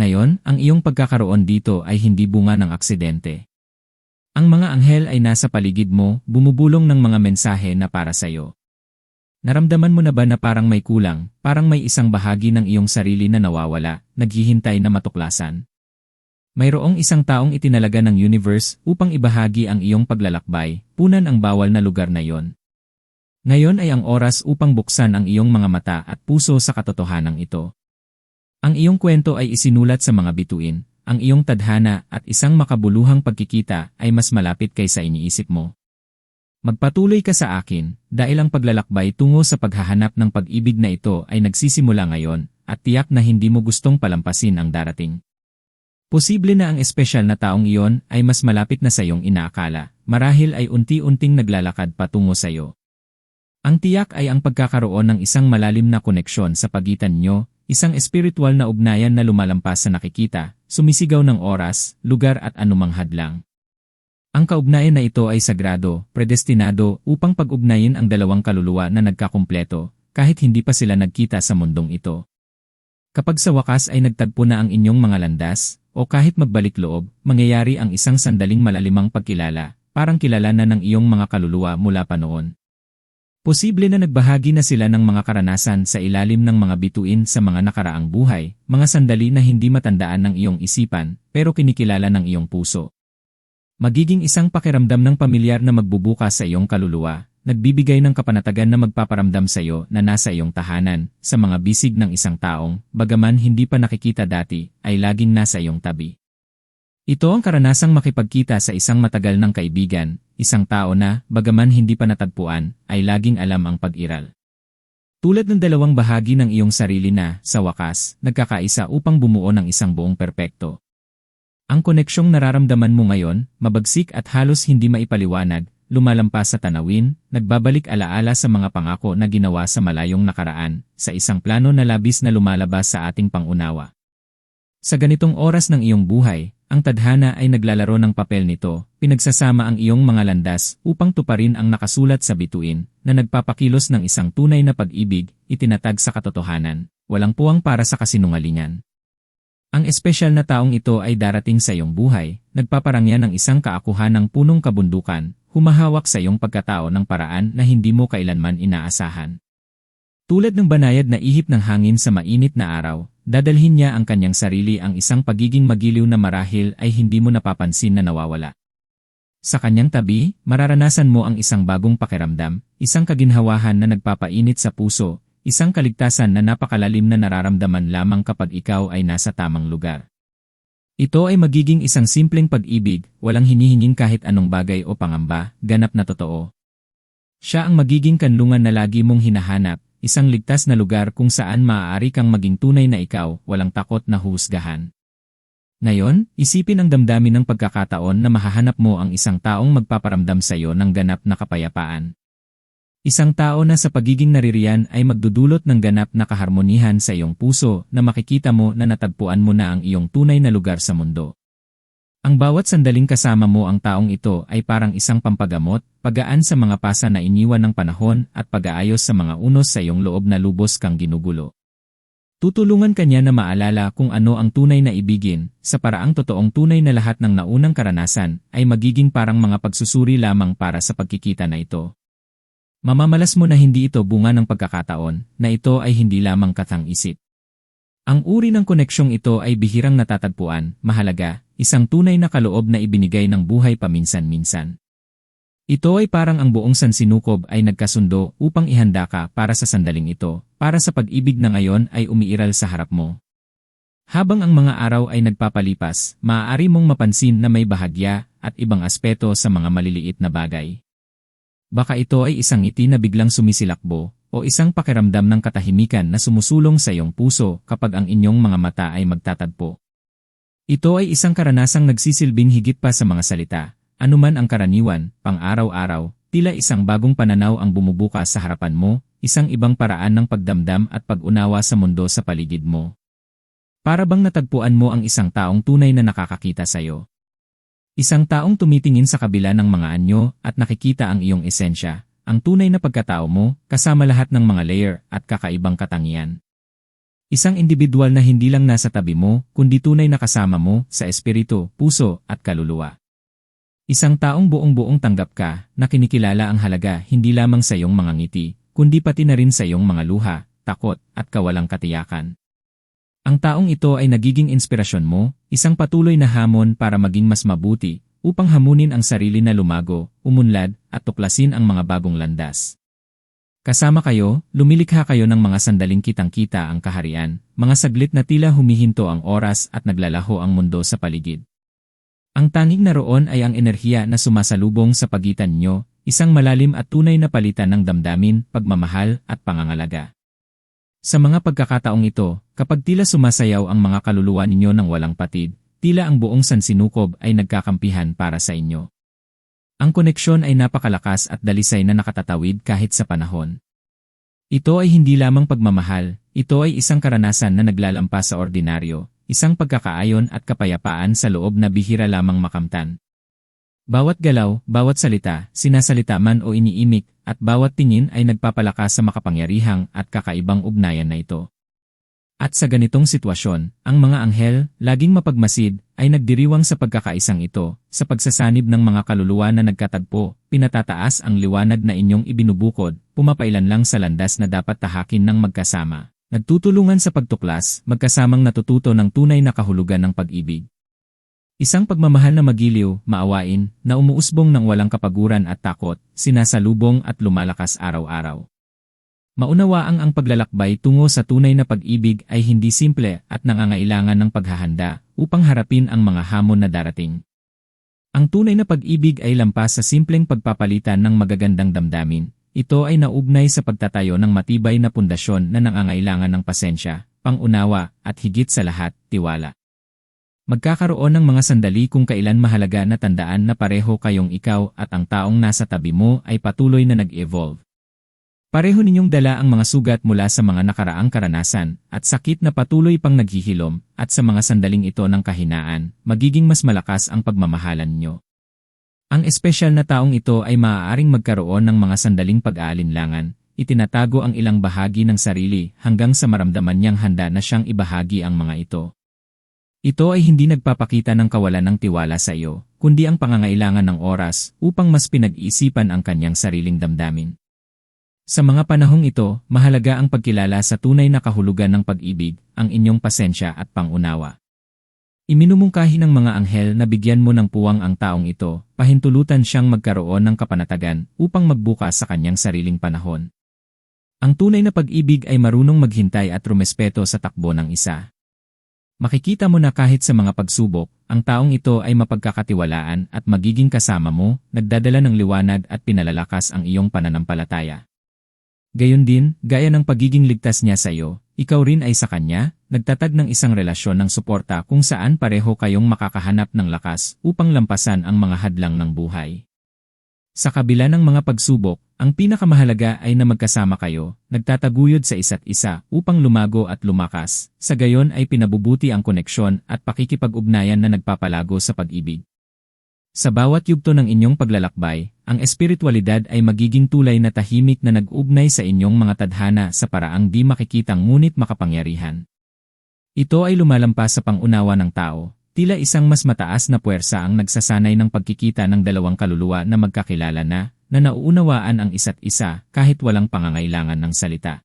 Ngayon, ang iyong pagkakaroon dito ay hindi bunga ng aksidente. Ang mga anghel ay nasa paligid mo, bumubulong ng mga mensahe na para sa iyo. Naramdaman mo na ba na parang may kulang, parang may isang bahagi ng iyong sarili na nawawala, naghihintay na matuklasan? Mayroong isang taong itinalaga ng universe upang ibahagi ang iyong paglalakbay, punan ang bawal na lugar na yon. Ngayon ay ang oras upang buksan ang iyong mga mata at puso sa katotohanan ito. Ang iyong kwento ay isinulat sa mga bituin, ang iyong tadhana at isang makabuluhang pagkikita ay mas malapit kaysa iniisip mo. Magpatuloy ka sa akin, dahil ang paglalakbay tungo sa paghahanap ng pag-ibig na ito ay nagsisimula ngayon, at tiyak na hindi mo gustong palampasin ang darating. Posible na ang espesyal na taong iyon ay mas malapit na sa iyong inaakala, marahil ay unti-unting naglalakad patungo sa iyo. Ang tiyak ay ang pagkakaroon ng isang malalim na koneksyon sa pagitan nyo, isang espiritual na ugnayan na lumalampas sa nakikita, sumisigaw ng oras, lugar at anumang hadlang. Ang kaugnayan na ito ay sagrado, predestinado upang pag-ugnayin ang dalawang kaluluwa na nagkakumpleto, kahit hindi pa sila nagkita sa mundong ito. Kapag sa wakas ay nagtagpo na ang inyong mga landas, o kahit magbalik loob, mangyayari ang isang sandaling malalimang pagkilala, parang kilala na ng iyong mga kaluluwa mula pa noon. Posible na nagbahagi na sila ng mga karanasan sa ilalim ng mga bituin sa mga nakaraang buhay, mga sandali na hindi matandaan ng iyong isipan, pero kinikilala ng iyong puso. Magiging isang pakiramdam ng pamilyar na magbubukas sa iyong kaluluwa, nagbibigay ng kapanatagan na magpaparamdam sa iyo na nasa iyong tahanan, sa mga bisig ng isang taong, bagaman hindi pa nakikita dati, ay laging nasa iyong tabi. Ito ang karanasang makipagkita sa isang matagal ng kaibigan, isang tao na, bagaman hindi pa natagpuan, ay laging alam ang pag-iral. Tulad ng dalawang bahagi ng iyong sarili na, sa wakas, nagkakaisa upang bumuo ng isang buong perpekto. Ang koneksyong nararamdaman mo ngayon, mabagsik at halos hindi maipaliwanag, lumalampas sa tanawin, nagbabalik alaala sa mga pangako na ginawa sa malayong nakaraan, sa isang plano na labis na lumalabas sa ating pangunawa. Sa ganitong oras ng iyong buhay, ang tadhana ay naglalaro ng papel nito, pinagsasama ang iyong mga landas upang tuparin ang nakasulat sa bituin, na nagpapakilos ng isang tunay na pag-ibig, itinatag sa katotohanan, walang puwang para sa kasinungalingan. Ang espesyal na taong ito ay darating sa iyong buhay, nagpaparangya ng isang kaakuhan ng punong kabundukan, humahawak sa iyong pagkatao ng paraan na hindi mo kailanman inaasahan. Tulad ng banayad na ihip ng hangin sa mainit na araw, dadalhin niya ang kanyang sarili ang isang pagiging magiliw na marahil ay hindi mo napapansin na nawawala. Sa kanyang tabi, mararanasan mo ang isang bagong pakiramdam, isang kaginhawahan na nagpapainit sa puso, Isang kaligtasan na napakalalim na nararamdaman lamang kapag ikaw ay nasa tamang lugar. Ito ay magiging isang simpleng pag-ibig, walang hinihinging kahit anong bagay o pangamba, ganap na totoo. Siya ang magiging kanlungan na lagi mong hinahanap, isang ligtas na lugar kung saan maaari kang maging tunay na ikaw, walang takot na husgahan. Ngayon, isipin ang damdamin ng pagkakataon na mahahanap mo ang isang taong magpaparamdam sa iyo ng ganap na kapayapaan. Isang tao na sa pagiging naririyan ay magdudulot ng ganap na kaharmonihan sa iyong puso na makikita mo na natagpuan mo na ang iyong tunay na lugar sa mundo. Ang bawat sandaling kasama mo ang taong ito ay parang isang pampagamot, pagaan sa mga pasa na iniwan ng panahon at pag-aayos sa mga unos sa iyong loob na lubos kang ginugulo. Tutulungan kanya na maalala kung ano ang tunay na ibigin, sa paraang totoong tunay na lahat ng naunang karanasan ay magiging parang mga pagsusuri lamang para sa pagkikita na ito. Mamamalas mo na hindi ito bunga ng pagkakataon, na ito ay hindi lamang katang isip. Ang uri ng koneksyong ito ay bihirang natatagpuan, mahalaga, isang tunay na kaloob na ibinigay ng buhay paminsan-minsan. Ito ay parang ang buong sansinukob ay nagkasundo upang ihanda ka para sa sandaling ito, para sa pag-ibig na ngayon ay umiiral sa harap mo. Habang ang mga araw ay nagpapalipas, maaari mong mapansin na may bahagya at ibang aspeto sa mga maliliit na bagay. Baka ito ay isang ngiti na biglang sumisilakbo, o isang pakiramdam ng katahimikan na sumusulong sa iyong puso kapag ang inyong mga mata ay magtatagpo. Ito ay isang karanasang nagsisilbing higit pa sa mga salita, anuman ang karaniwan, pang-araw-araw, tila isang bagong pananaw ang bumubukas sa harapan mo, isang ibang paraan ng pagdamdam at pag-unawa sa mundo sa paligid mo. Para bang natagpuan mo ang isang taong tunay na nakakakita sa iyo. Isang taong tumitingin sa kabila ng mga anyo at nakikita ang iyong esensya, ang tunay na pagkatao mo, kasama lahat ng mga layer at kakaibang katangian. Isang individual na hindi lang nasa tabi mo, kundi tunay na kasama mo sa espiritu, puso, at kaluluwa. Isang taong buong-buong tanggap ka, na kinikilala ang halaga hindi lamang sa iyong mga ngiti, kundi pati na rin sa iyong mga luha, takot, at kawalang katiyakan. Ang taong ito ay nagiging inspirasyon mo, isang patuloy na hamon para maging mas mabuti, upang hamunin ang sarili na lumago, umunlad, at tuklasin ang mga bagong landas. Kasama kayo, lumilikha kayo ng mga sandaling kitang-kita ang kaharian, mga saglit na tila humihinto ang oras at naglalaho ang mundo sa paligid. Ang tanging naroon ay ang enerhiya na sumasalubong sa pagitan nyo, isang malalim at tunay na palitan ng damdamin, pagmamahal, at pangangalaga. Sa mga pagkakataong ito, kapag tila sumasayaw ang mga kaluluwa ninyo ng walang patid, tila ang buong sansinukob ay nagkakampihan para sa inyo. Ang koneksyon ay napakalakas at dalisay na nakatatawid kahit sa panahon. Ito ay hindi lamang pagmamahal, ito ay isang karanasan na naglalampas sa ordinaryo, isang pagkakaayon at kapayapaan sa loob na bihira lamang makamtan. Bawat galaw, bawat salita, sinasalita man o iniimik, at bawat tingin ay nagpapalakas sa makapangyarihang at kakaibang ugnayan na ito. At sa ganitong sitwasyon, ang mga anghel, laging mapagmasid, ay nagdiriwang sa pagkakaisang ito, sa pagsasanib ng mga kaluluwa na nagkatagpo, pinatataas ang liwanag na inyong ibinubukod, pumapailan lang sa landas na dapat tahakin ng magkasama. Nagtutulungan sa pagtuklas, magkasamang natututo ng tunay na kahulugan ng pag-ibig. Isang pagmamahal na magiliw, maawain, na umuusbong ng walang kapaguran at takot, sinasalubong at lumalakas araw-araw. Maunawaang ang paglalakbay tungo sa tunay na pag-ibig ay hindi simple at nangangailangan ng paghahanda upang harapin ang mga hamon na darating. Ang tunay na pag-ibig ay lampas sa simpleng pagpapalitan ng magagandang damdamin. Ito ay naugnay sa pagtatayo ng matibay na pundasyon na nangangailangan ng pasensya, pangunawa, at higit sa lahat, tiwala. Magkakaroon ng mga sandali kung kailan mahalaga na tandaan na pareho kayong ikaw at ang taong nasa tabi mo ay patuloy na nag-evolve. Pareho ninyong dala ang mga sugat mula sa mga nakaraang karanasan at sakit na patuloy pang naghihilom at sa mga sandaling ito ng kahinaan, magiging mas malakas ang pagmamahalan nyo. Ang espesyal na taong ito ay maaaring magkaroon ng mga sandaling pag-aalinlangan, itinatago ang ilang bahagi ng sarili hanggang sa maramdaman niyang handa na siyang ibahagi ang mga ito. Ito ay hindi nagpapakita ng kawalan ng tiwala sa iyo, kundi ang pangangailangan ng oras upang mas pinag-iisipan ang kanyang sariling damdamin. Sa mga panahong ito, mahalaga ang pagkilala sa tunay na kahulugan ng pag-ibig, ang inyong pasensya at pangunawa. Iminumungkahi ng mga anghel na bigyan mo ng puwang ang taong ito, pahintulutan siyang magkaroon ng kapanatagan upang magbukas sa kanyang sariling panahon. Ang tunay na pag-ibig ay marunong maghintay at rumespeto sa takbo ng isa. Makikita mo na kahit sa mga pagsubok, ang taong ito ay mapagkakatiwalaan at magiging kasama mo, nagdadala ng liwanag at pinalalakas ang iyong pananampalataya. Gayon din, gaya ng pagiging ligtas niya sa iyo, ikaw rin ay sa kanya, nagtatag ng isang relasyon ng suporta kung saan pareho kayong makakahanap ng lakas upang lampasan ang mga hadlang ng buhay. Sa kabila ng mga pagsubok, ang pinakamahalaga ay na magkasama kayo, nagtataguyod sa isa't isa upang lumago at lumakas, sa gayon ay pinabubuti ang koneksyon at pakikipag-ugnayan na nagpapalago sa pag-ibig. Sa bawat yugto ng inyong paglalakbay, ang espiritualidad ay magiging tulay na tahimik na nag-ugnay sa inyong mga tadhana sa paraang di makikitang ngunit makapangyarihan. Ito ay lumalampas sa pangunawa ng tao, Tila isang mas mataas na puwersa ang nagsasanay ng pagkikita ng dalawang kaluluwa na magkakilala na, na nauunawaan ang isa't isa kahit walang pangangailangan ng salita.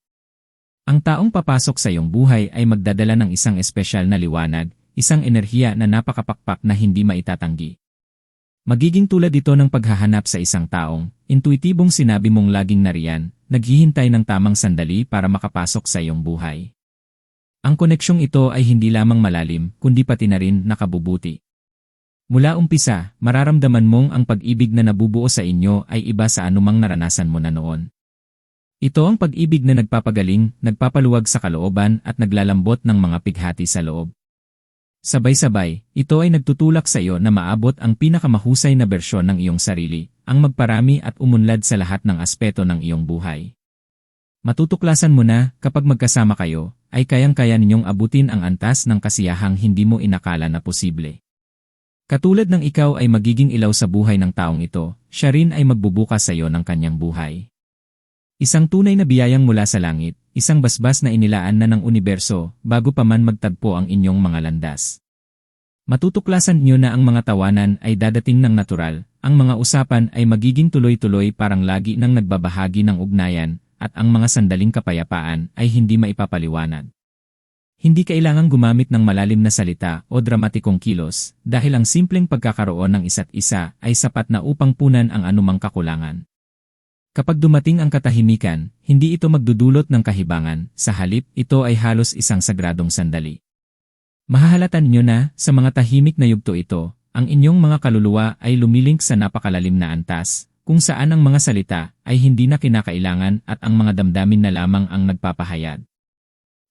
Ang taong papasok sa iyong buhay ay magdadala ng isang espesyal na liwanag, isang enerhiya na napakapakpak na hindi maitatanggi. Magiging tulad ito ng paghahanap sa isang taong, intuitibong sinabi mong laging nariyan, naghihintay ng tamang sandali para makapasok sa iyong buhay. Ang koneksyong ito ay hindi lamang malalim, kundi pati na rin nakabubuti. Mula umpisa, mararamdaman mong ang pag-ibig na nabubuo sa inyo ay iba sa anumang naranasan mo na noon. Ito ang pag-ibig na nagpapagaling, nagpapaluwag sa kalooban at naglalambot ng mga pighati sa loob. Sabay-sabay, ito ay nagtutulak sa iyo na maabot ang pinakamahusay na bersyon ng iyong sarili, ang magparami at umunlad sa lahat ng aspeto ng iyong buhay. Matutuklasan mo na, kapag magkasama kayo, ay kayang-kaya ninyong abutin ang antas ng kasiyahang hindi mo inakala na posible. Katulad ng ikaw ay magiging ilaw sa buhay ng taong ito, siya rin ay magbubukas sa iyo ng kanyang buhay. Isang tunay na biyayang mula sa langit, isang basbas na inilaan na ng universo bago pa man magtagpo ang inyong mga landas. Matutuklasan niyo na ang mga tawanan ay dadating ng natural, ang mga usapan ay magiging tuloy-tuloy parang lagi nang nagbabahagi ng ugnayan, at ang mga sandaling kapayapaan ay hindi maipapaliwanag. Hindi kailangang gumamit ng malalim na salita o dramatikong kilos dahil ang simpleng pagkakaroon ng isa't isa ay sapat na upang punan ang anumang kakulangan. Kapag dumating ang katahimikan, hindi ito magdudulot ng kahibangan, sa halip ito ay halos isang sagradong sandali. Mahahalatan niyo na, sa mga tahimik na yugto ito, ang inyong mga kaluluwa ay lumilink sa napakalalim na antas, kung saan ang mga salita ay hindi na kinakailangan at ang mga damdamin na lamang ang nagpapahayag.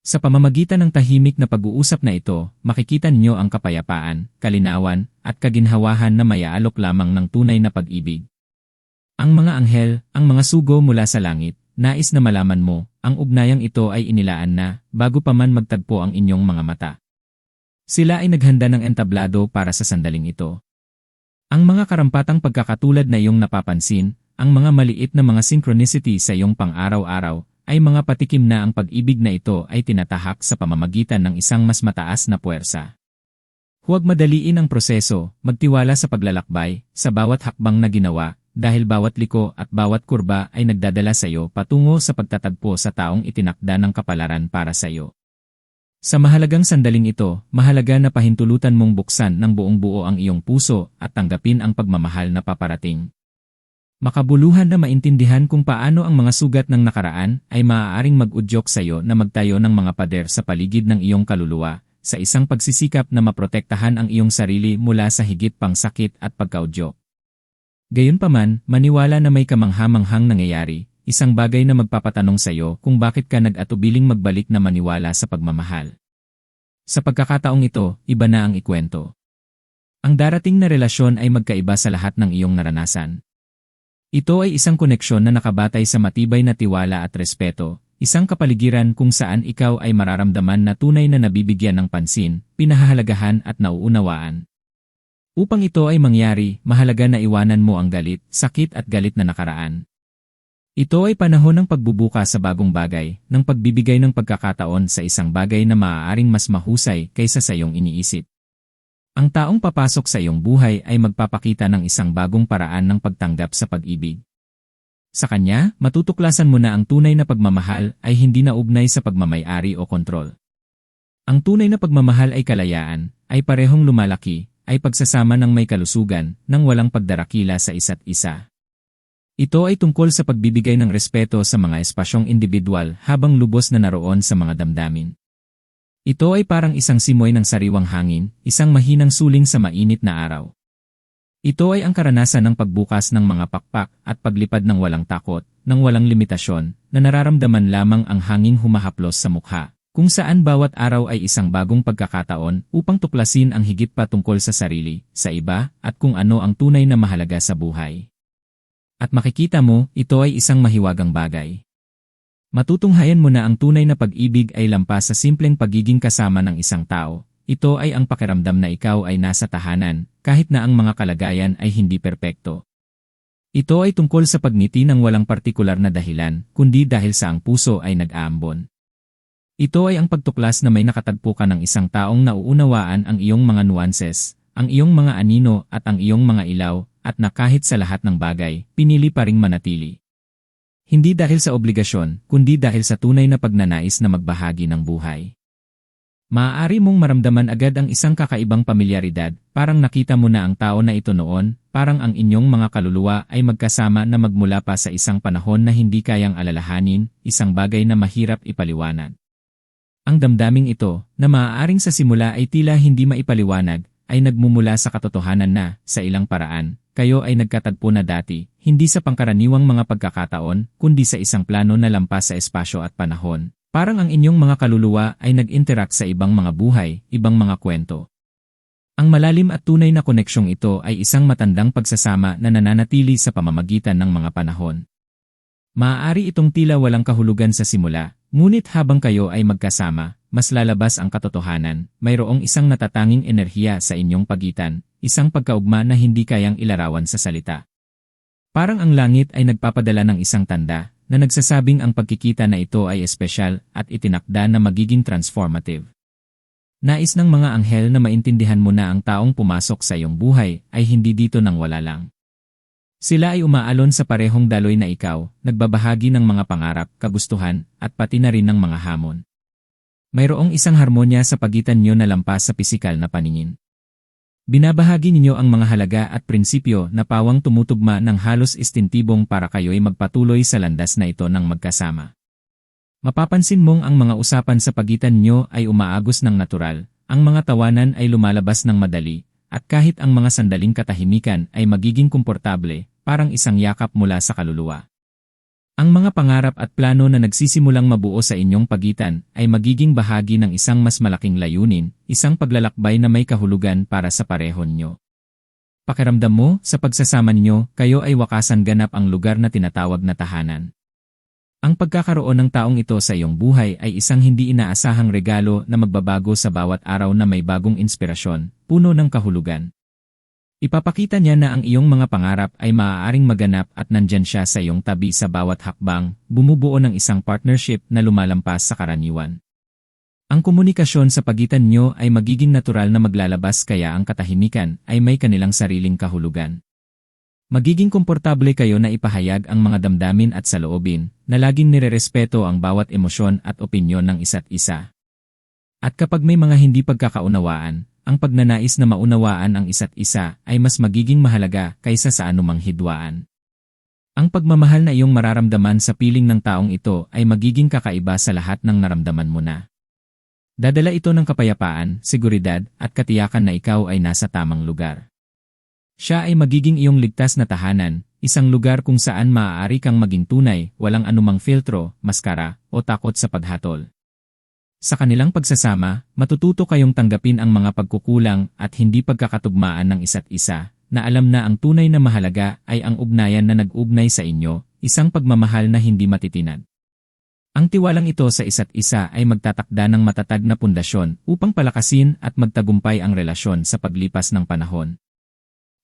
Sa pamamagitan ng tahimik na pag-uusap na ito, makikita ninyo ang kapayapaan, kalinawan, at kaginhawahan na mayaalok lamang ng tunay na pag-ibig. Ang mga anghel, ang mga sugo mula sa langit, nais na malaman mo, ang ugnayang ito ay inilaan na, bago pa man magtagpo ang inyong mga mata. Sila ay naghanda ng entablado para sa sandaling ito. Ang mga karampatang pagkakatulad na iyong napapansin, ang mga maliit na mga synchronicity sa iyong pang-araw-araw, ay mga patikim na ang pag-ibig na ito ay tinatahak sa pamamagitan ng isang mas mataas na puwersa. Huwag madaliin ang proseso, magtiwala sa paglalakbay, sa bawat hakbang na ginawa, dahil bawat liko at bawat kurba ay nagdadala sa iyo patungo sa pagtatagpo sa taong itinakda ng kapalaran para sa iyo. Sa mahalagang sandaling ito, mahalaga na pahintulutan mong buksan ng buong buo ang iyong puso at tanggapin ang pagmamahal na paparating. Makabuluhan na maintindihan kung paano ang mga sugat ng nakaraan ay maaaring mag-udyok sa iyo na magtayo ng mga pader sa paligid ng iyong kaluluwa, sa isang pagsisikap na maprotektahan ang iyong sarili mula sa higit pang sakit at pagkaudyok. Gayunpaman, maniwala na may kamanghamanghang nangyayari, isang bagay na magpapatanong sa iyo kung bakit ka nag-atubiling magbalik na maniwala sa pagmamahal. Sa pagkakataong ito, iba na ang ikwento. Ang darating na relasyon ay magkaiba sa lahat ng iyong naranasan. Ito ay isang koneksyon na nakabatay sa matibay na tiwala at respeto, isang kapaligiran kung saan ikaw ay mararamdaman na tunay na nabibigyan ng pansin, pinahahalagahan at nauunawaan. Upang ito ay mangyari, mahalaga na iwanan mo ang galit, sakit at galit na nakaraan. Ito ay panahon ng pagbubuka sa bagong bagay, ng pagbibigay ng pagkakataon sa isang bagay na maaaring mas mahusay kaysa sa iyong iniisip. Ang taong papasok sa iyong buhay ay magpapakita ng isang bagong paraan ng pagtanggap sa pag-ibig. Sa kanya, matutuklasan mo na ang tunay na pagmamahal ay hindi na ugnay sa pagmamayari o kontrol. Ang tunay na pagmamahal ay kalayaan, ay parehong lumalaki, ay pagsasama ng may kalusugan, nang walang pagdarakila sa isa't isa. Ito ay tungkol sa pagbibigay ng respeto sa mga espasyong individual habang lubos na naroon sa mga damdamin. Ito ay parang isang simoy ng sariwang hangin, isang mahinang suling sa mainit na araw. Ito ay ang karanasan ng pagbukas ng mga pakpak at paglipad ng walang takot, ng walang limitasyon, na nararamdaman lamang ang hanging humahaplos sa mukha, kung saan bawat araw ay isang bagong pagkakataon upang tuklasin ang higit pa tungkol sa sarili, sa iba, at kung ano ang tunay na mahalaga sa buhay. At makikita mo, ito ay isang mahiwagang bagay. Matutunghayan mo na ang tunay na pag-ibig ay lampas sa simpleng pagiging kasama ng isang tao. Ito ay ang pakiramdam na ikaw ay nasa tahanan, kahit na ang mga kalagayan ay hindi perpekto. Ito ay tungkol sa pagngiti ng walang partikular na dahilan, kundi dahil sa ang puso ay nag-aambon. Ito ay ang pagtuklas na may nakatagpo ka ng isang taong nauunawaan ang iyong mga nuances, ang iyong mga anino at ang iyong mga ilaw, at na kahit sa lahat ng bagay, pinili pa ring manatili. Hindi dahil sa obligasyon, kundi dahil sa tunay na pagnanais na magbahagi ng buhay. Maaari mong maramdaman agad ang isang kakaibang pamilyaridad, parang nakita mo na ang tao na ito noon, parang ang inyong mga kaluluwa ay magkasama na magmula pa sa isang panahon na hindi kayang alalahanin, isang bagay na mahirap ipaliwanag. Ang damdaming ito, na maaaring sa simula ay tila hindi maipaliwanag, ay nagmumula sa katotohanan na, sa ilang paraan, kayo ay nagkatagpo na dati, hindi sa pangkaraniwang mga pagkakataon, kundi sa isang plano na lampas sa espasyo at panahon. Parang ang inyong mga kaluluwa ay nag-interact sa ibang mga buhay, ibang mga kwento. Ang malalim at tunay na koneksyong ito ay isang matandang pagsasama na nananatili sa pamamagitan ng mga panahon. Maaari itong tila walang kahulugan sa simula, ngunit habang kayo ay magkasama, mas lalabas ang katotohanan, mayroong isang natatanging enerhiya sa inyong pagitan, isang pagkaugma na hindi kayang ilarawan sa salita. Parang ang langit ay nagpapadala ng isang tanda, na nagsasabing ang pagkikita na ito ay espesyal at itinakda na magiging transformative. Nais ng mga anghel na maintindihan mo na ang taong pumasok sa iyong buhay ay hindi dito nang wala lang. Sila ay umaalon sa parehong daloy na ikaw, nagbabahagi ng mga pangarap, kagustuhan, at pati na rin ng mga hamon. Mayroong isang harmonya sa pagitan niyo na lampas sa pisikal na paningin. Binabahagi ninyo ang mga halaga at prinsipyo na pawang tumutugma ng halos istintibong para kayo'y magpatuloy sa landas na ito ng magkasama. Mapapansin mong ang mga usapan sa pagitan nyo ay umaagos ng natural, ang mga tawanan ay lumalabas ng madali, at kahit ang mga sandaling katahimikan ay magiging komportable, parang isang yakap mula sa kaluluwa. Ang mga pangarap at plano na nagsisimulang mabuo sa inyong pagitan ay magiging bahagi ng isang mas malaking layunin, isang paglalakbay na may kahulugan para sa pareho nyo. Pakiramdam mo, sa pagsasama ninyo, kayo ay wakasan ganap ang lugar na tinatawag na tahanan. Ang pagkakaroon ng taong ito sa iyong buhay ay isang hindi inaasahang regalo na magbabago sa bawat araw na may bagong inspirasyon, puno ng kahulugan. Ipapakita niya na ang iyong mga pangarap ay maaaring maganap at nandyan siya sa iyong tabi sa bawat hakbang, bumubuo ng isang partnership na lumalampas sa karaniwan. Ang komunikasyon sa pagitan niyo ay magiging natural na maglalabas kaya ang katahimikan ay may kanilang sariling kahulugan. Magiging komportable kayo na ipahayag ang mga damdamin at saloobin, na laging nirerespeto ang bawat emosyon at opinyon ng isa't isa. At kapag may mga hindi pagkakaunawaan, ang pagnanais na maunawaan ang isa't isa ay mas magiging mahalaga kaysa sa anumang hidwaan. Ang pagmamahal na iyong mararamdaman sa piling ng taong ito ay magiging kakaiba sa lahat ng naramdaman mo na. Dadala ito ng kapayapaan, seguridad, at katiyakan na ikaw ay nasa tamang lugar. Siya ay magiging iyong ligtas na tahanan, isang lugar kung saan maaari kang maging tunay, walang anumang filtro, maskara, o takot sa paghatol. Sa kanilang pagsasama, matututo kayong tanggapin ang mga pagkukulang at hindi pagkakatugmaan ng isa't isa, na alam na ang tunay na mahalaga ay ang ugnayan na nag-ugnay sa inyo, isang pagmamahal na hindi matitinad. Ang tiwalang ito sa isa't isa ay magtatakda ng matatag na pundasyon upang palakasin at magtagumpay ang relasyon sa paglipas ng panahon.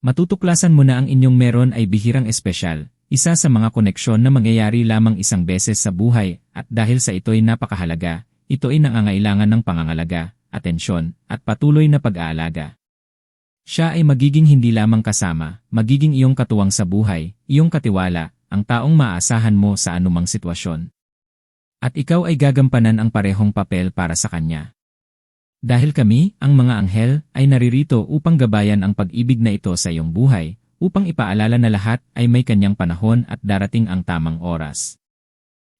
Matutuklasan mo na ang inyong meron ay bihirang espesyal, isa sa mga koneksyon na mangyayari lamang isang beses sa buhay at dahil sa ito'y napakahalaga, ito ay nangangailangan ng pangangalaga, atensyon, at patuloy na pag-aalaga. Siya ay magiging hindi lamang kasama, magiging iyong katuwang sa buhay, iyong katiwala, ang taong maaasahan mo sa anumang sitwasyon. At ikaw ay gagampanan ang parehong papel para sa kanya. Dahil kami, ang mga anghel, ay naririto upang gabayan ang pag-ibig na ito sa iyong buhay, upang ipaalala na lahat ay may kanyang panahon at darating ang tamang oras.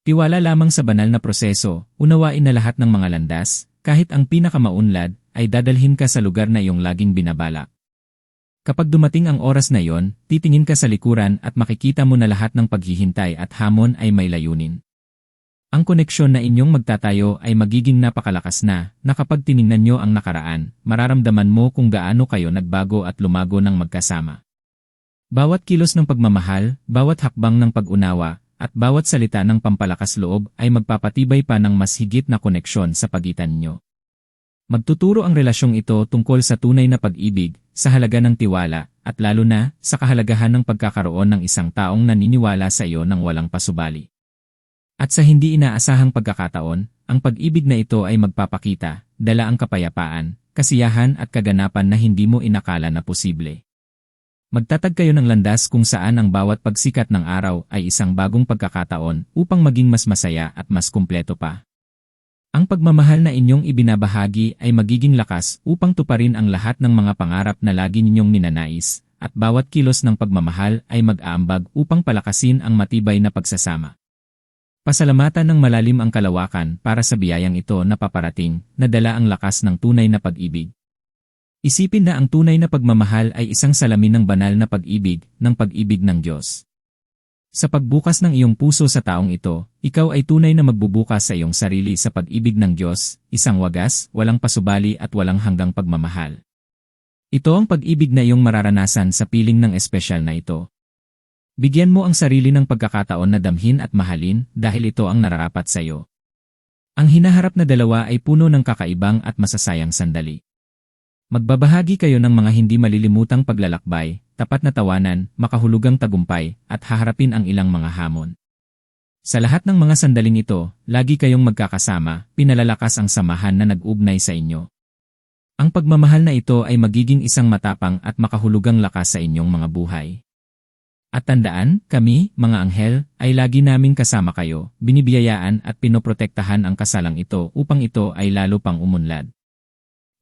Tiwala lamang sa banal na proseso, unawain na lahat ng mga landas, kahit ang pinakamaunlad, ay dadalhin ka sa lugar na iyong laging binabalak. Kapag dumating ang oras na iyon, titingin ka sa likuran at makikita mo na lahat ng paghihintay at hamon ay may layunin. Ang koneksyon na inyong magtatayo ay magiging napakalakas na, na kapag tiningnan nyo ang nakaraan, mararamdaman mo kung gaano kayo nagbago at lumago ng magkasama. Bawat kilos ng pagmamahal, bawat hakbang ng pag-unawa, at bawat salita ng pampalakas loob ay magpapatibay pa ng mas higit na koneksyon sa pagitan nyo. Magtuturo ang relasyong ito tungkol sa tunay na pag-ibig, sa halaga ng tiwala, at lalo na sa kahalagahan ng pagkakaroon ng isang taong naniniwala sa iyo ng walang pasubali. At sa hindi inaasahang pagkakataon, ang pag-ibig na ito ay magpapakita, dala ang kapayapaan, kasiyahan at kaganapan na hindi mo inakala na posible. Magtatag kayo ng landas kung saan ang bawat pagsikat ng araw ay isang bagong pagkakataon upang maging mas masaya at mas kumpleto pa. Ang pagmamahal na inyong ibinabahagi ay magiging lakas upang tuparin ang lahat ng mga pangarap na lagi ninyong ninanais, at bawat kilos ng pagmamahal ay mag-aambag upang palakasin ang matibay na pagsasama. Pasalamatan ng malalim ang kalawakan para sa biyayang ito na paparating, na dala ang lakas ng tunay na pag-ibig. Isipin na ang tunay na pagmamahal ay isang salamin ng banal na pag-ibig, ng pag-ibig ng Diyos. Sa pagbukas ng iyong puso sa taong ito, ikaw ay tunay na magbubukas sa iyong sarili sa pag-ibig ng Diyos, isang wagas, walang pasubali at walang hanggang pagmamahal. Ito ang pag-ibig na iyong mararanasan sa piling ng espesyal na ito. Bigyan mo ang sarili ng pagkakataon na damhin at mahalin dahil ito ang nararapat sa iyo. Ang hinaharap na dalawa ay puno ng kakaibang at masasayang sandali. Magbabahagi kayo ng mga hindi malilimutang paglalakbay, tapat na tawanan, makahulugang tagumpay, at haharapin ang ilang mga hamon. Sa lahat ng mga sandaling ito, lagi kayong magkakasama, pinalalakas ang samahan na nag-ugnay sa inyo. Ang pagmamahal na ito ay magiging isang matapang at makahulugang lakas sa inyong mga buhay. At tandaan, kami, mga anghel, ay lagi naming kasama kayo, binibiyayaan at pinoprotektahan ang kasalang ito upang ito ay lalo pang umunlad.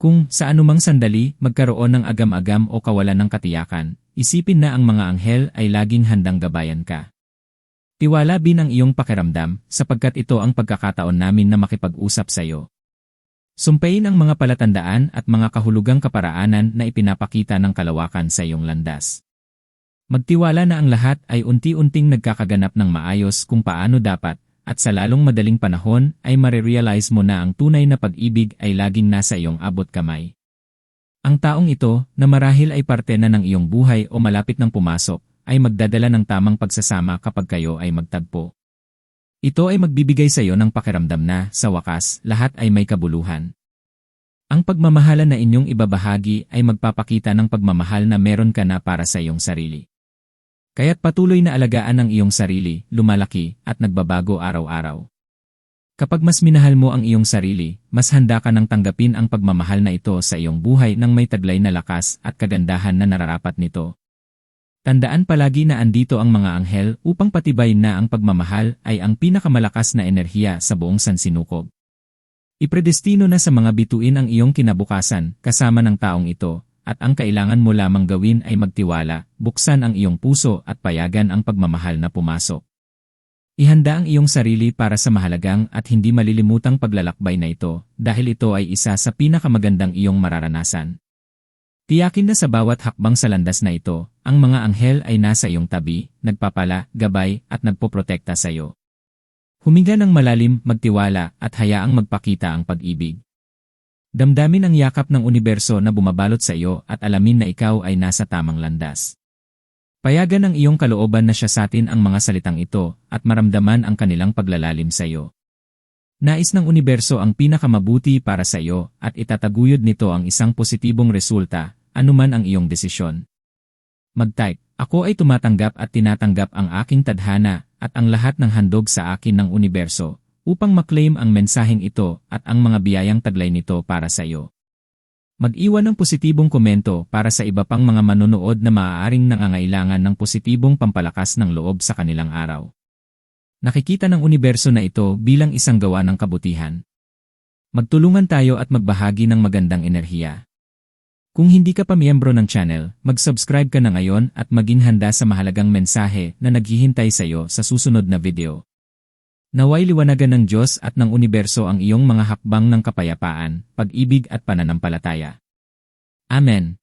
Kung sa anumang sandali magkaroon ng agam-agam o kawalan ng katiyakan, isipin na ang mga anghel ay laging handang gabayan ka. Tiwala bin ang iyong pakiramdam sapagkat ito ang pagkakataon namin na makipag-usap sa iyo. Sumpayin ang mga palatandaan at mga kahulugang kaparaanan na ipinapakita ng kalawakan sa iyong landas. Magtiwala na ang lahat ay unti-unting nagkakaganap ng maayos kung paano dapat at sa lalong madaling panahon ay marirealize mo na ang tunay na pag-ibig ay laging nasa iyong abot kamay. Ang taong ito, na marahil ay parte na ng iyong buhay o malapit ng pumasok, ay magdadala ng tamang pagsasama kapag kayo ay magtagpo. Ito ay magbibigay sa iyo ng pakiramdam na, sa wakas, lahat ay may kabuluhan. Ang pagmamahala na inyong ibabahagi ay magpapakita ng pagmamahal na meron ka na para sa iyong sarili. Kaya't patuloy na alagaan ang iyong sarili, lumalaki, at nagbabago araw-araw. Kapag mas minahal mo ang iyong sarili, mas handa ka nang tanggapin ang pagmamahal na ito sa iyong buhay ng may taglay na lakas at kagandahan na nararapat nito. Tandaan palagi na andito ang mga anghel upang patibayin na ang pagmamahal ay ang pinakamalakas na enerhiya sa buong sansinukob. Ipredestino na sa mga bituin ang iyong kinabukasan kasama ng taong ito at ang kailangan mo lamang gawin ay magtiwala, buksan ang iyong puso at payagan ang pagmamahal na pumasok. Ihanda ang iyong sarili para sa mahalagang at hindi malilimutang paglalakbay na ito dahil ito ay isa sa pinakamagandang iyong mararanasan. Tiyakin na sa bawat hakbang sa landas na ito, ang mga anghel ay nasa iyong tabi, nagpapala, gabay, at nagpoprotekta sa iyo. Huminga ng malalim, magtiwala, at hayaang magpakita ang pag-ibig. Damdamin ang yakap ng universo na bumabalot sa iyo at alamin na ikaw ay nasa tamang landas. Payagan ang iyong kalooban na siya satin ang mga salitang ito at maramdaman ang kanilang paglalalim sa iyo. Nais ng universo ang pinakamabuti para sa iyo at itataguyod nito ang isang positibong resulta anuman ang iyong desisyon. Mag-type, ako ay tumatanggap at tinatanggap ang aking tadhana at ang lahat ng handog sa akin ng universo upang maklaim ang mensaheng ito at ang mga biyayang taglay nito para sa iyo. Mag-iwan ng positibong komento para sa iba pang mga manonood na maaaring nangangailangan ng positibong pampalakas ng loob sa kanilang araw. Nakikita ng universo na ito bilang isang gawa ng kabutihan. Magtulungan tayo at magbahagi ng magandang enerhiya. Kung hindi ka pa miyembro ng channel, mag-subscribe ka na ngayon at maging handa sa mahalagang mensahe na naghihintay sa iyo sa susunod na video. Naway liwanagan ng Diyos at ng universo ang iyong mga hakbang ng kapayapaan, pag-ibig at pananampalataya. Amen.